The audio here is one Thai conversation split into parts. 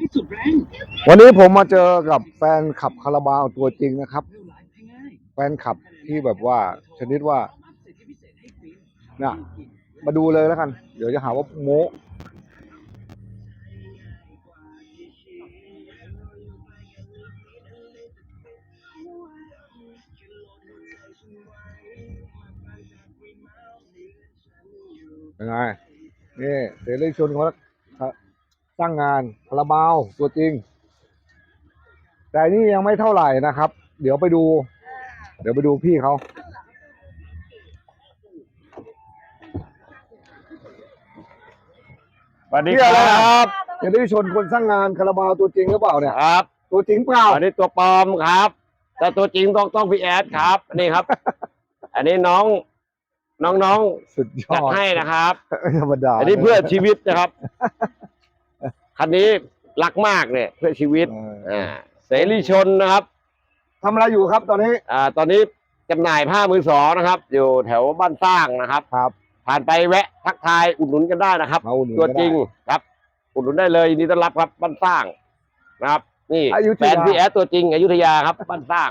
ให้สุดแรงวันนี้ผมมาเจอกับแฟนขับคาราบาวตัวจริงนะครับ แฟนขับที่แบบว่าชนิดว่าเศษให้ฟรีน่ะมาดูเลยแล้วกัน เดี๋ยวจะหาว่าโมยังไงนี่เสรีชนเขาส ร้างงานคาราบาวตัวจริง แต่นี่ยังไม่เท่าไหร่นะครับ เดี๋ยวไปดู เดี๋ยวไปดูพี่เขาสวัสดีพี่คอะไรรัครับบเสรีชนคนสร้างงานคาราบาวตัวจริงหรือเปล่าเนี่ย ครับตัวจริงเปล่าอันนี้ตัวปลอมครับ แต่ตัวจริงต้องต้องพี่แอดครับ นี่ครับ อันนี้น้อง น้องสุดยๆอจัดดให้นะครับ ไม่ธรรมดาอันนี้เพื่อชีวิตนะครับ คันนี้รักมากเนี่ยเพื่อชีวิตเอออ่าเสรีชนนะครับทำอะไรอยู่ครับตอนนี้ อ่า ตอนนี้จำหน่ายผ้ามือสองนะครับ อยู่แถวบ้านสร้างนะครับ ครับ ผ่านไปแวะทักทายอุดหนุนกันได้นะครับ มาอุดหนุนตัวก็ได้ จริงครับ อุดหนุนได้เลยยินดีต้อนรับครับบ้านสร้างนะครับ นี่อยุธแฟยา นพี่แอดตัวจริงอยุธยาครับบ้านสร้าง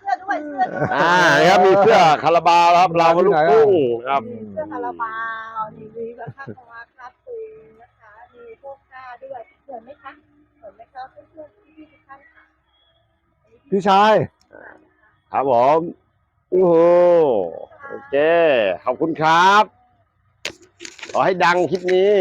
เสื้อด้วยเสื้อด้วยอ่านะครับมีเสื้อคาราบาวครับเราลูกกุ้งนะครับเสื้อคาราบาวมีวีกระทั่งมาคัดตูนนะคะ มีพวกผ้าด้วยเหมือนไหมคะเหมือนไหมคะเพื่อนๆพี่ๆทุกท่านค่ะ พี่ชาย ครับผมโอ้โหโอเค ขอบคุณครับ ขอให้ดังคลิปนี้